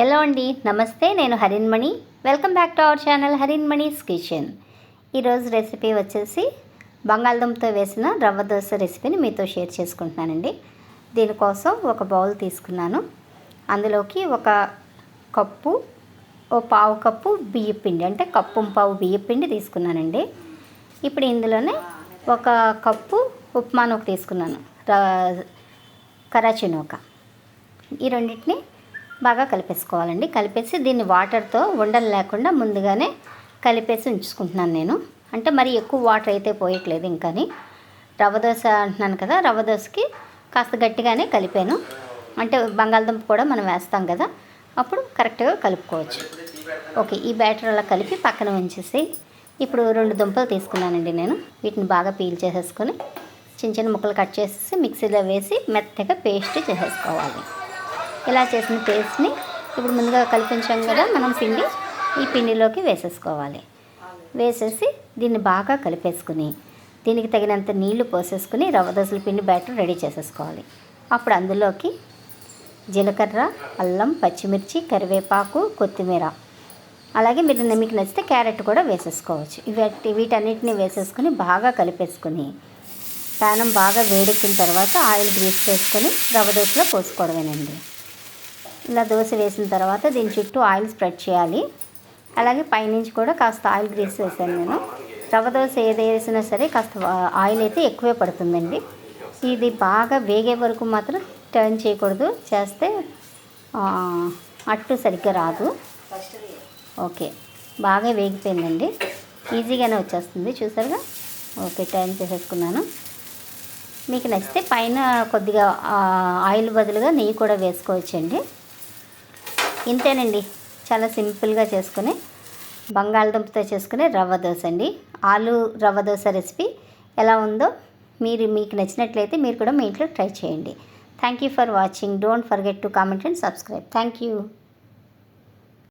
Hello అండి నమస్తే నేను Harinmani welcome back to our channel Harinmani's kitchen ఈరోజు రెసిపీ వచ్చేసి బంగాళదుంపతో వేసిన రవ్వ దోశ రెసిపీని మీతో షేర్ చేసుకుంటున్నానండి. దీనికోసం ఒక బౌల్ తీసుకున్నాను. అందులోకి ఒక కప్పు ఓ పావు కప్పు బియ్యం పిండి అంటే కప్పు పావు బియ్యం పిండి తీసుకున్నానండి. ఇప్పుడు ఇందులోనే ఒక కప్పు ఉప్మా నూక తీసుకున్నాను. ర- కరాచీ నూక. ఈ రెండింటిని బాగా కలిపేసుకోవాలండి. కలిపేసి దీన్ని వాటర్తో ఉండలు లేకుండా ముందుగానే కలిపేసి ఉంచుకుంటున్నాను నేను. అంటే మరి ఎక్కువ వాటర్ అయితే పోయట్లేదు ఇంకాని. రవ్వ దోశ అంటున్నాను కదా రవ్వ దోశకి కాస్త గట్టిగానే కలిపాను. అంటే బంగాళదుంప కూడా మనం వేస్తాం కదా అప్పుడు కరెక్ట్గా కలుపుకోవచ్చు. ఓకే ఈ బ్యాటర్ అలా కలిపి పక్కన ఉంచేసి ఇప్పుడు రెండు దుంపలు తీసుకున్నానండి నేను. వీటిని బాగా పీల్ చేసేసుకొని చిన్న చిన్న ముక్కలు కట్ చేసేసి మిక్సీలో వేసి మెత్తగా పేస్ట్ చేసేసుకోవాలి. ఇలా చేసిన పేస్ట్ని ఇప్పుడు ముందుగా కల్పించాం కదా మనం పిండి. ఈ పిండిలోకి వేసేసుకోవాలి. వేసేసి దీన్ని బాగా కలిపేసుకుని దీనికి తగినంత నీళ్ళు పోసేసుకుని రవ్వ దోసల పిండి బ్యాటర్ రెడీ చేసేసుకోవాలి. అప్పుడు అందులోకి జీలకర్ర అల్లం పచ్చిమిర్చి కరివేపాకు కొత్తిమీర. అలాగే మీరు మీకు నచ్చితే క్యారెట్ కూడా వేసేసుకోవచ్చు. ఇవి వీటన్నిటిని వేసేసుకుని బాగా కలిపేసుకుని ప్యానం బాగా వేడెక్కిన తర్వాత ఆయిల్ గ్రీస్ చేసుకొని రవ్వ దోశలో పోసుకోవడమేనండి. ఇలా దోశ వేసిన తర్వాత దీని చుట్టూ ఆయిల్ స్ప్రెడ్ చేయాలి. అలాగే పైనుంచి కూడా కాస్త ఆయిల్ గ్రీస్ వేసాను నేను. రవ్వ దోశ ఏది వేసినా సరే కాస్త ఆయిల్ అయితే ఎక్కువే పడుతుందండి. ఇది బాగా వేగే వరకు మాత్రం టర్న్ చేయకూడదు. చేస్తే అట్టు సరిగ్గా రాదు. ఓకే. బాగా వేగిపోయిందండి. ఈజీగానే వచ్చేస్తుంది. చూసారుగా? ఓకే టర్న్ చేసేసుకున్నాను. మీకు నచ్చితే పైన కొద్దిగా ఆయిల్ బదులుగా నెయ్యి కూడా వేసుకోవచ్చండి. ఇంతేనండి. చాలా సింపుల్గా చేసుకుని బంగాళదుంపతో చేసుకునే రవ్వ దోశ అండి ఆలు రవ్వ దోశ రెసిపీ ఎలా ఉందో మీరు మీకు నచ్చినట్లయితే మీరు కూడా మీ ఇంట్లో ట్రై చేయండి. Thank you for watching don't forget to comment and subscribe thank you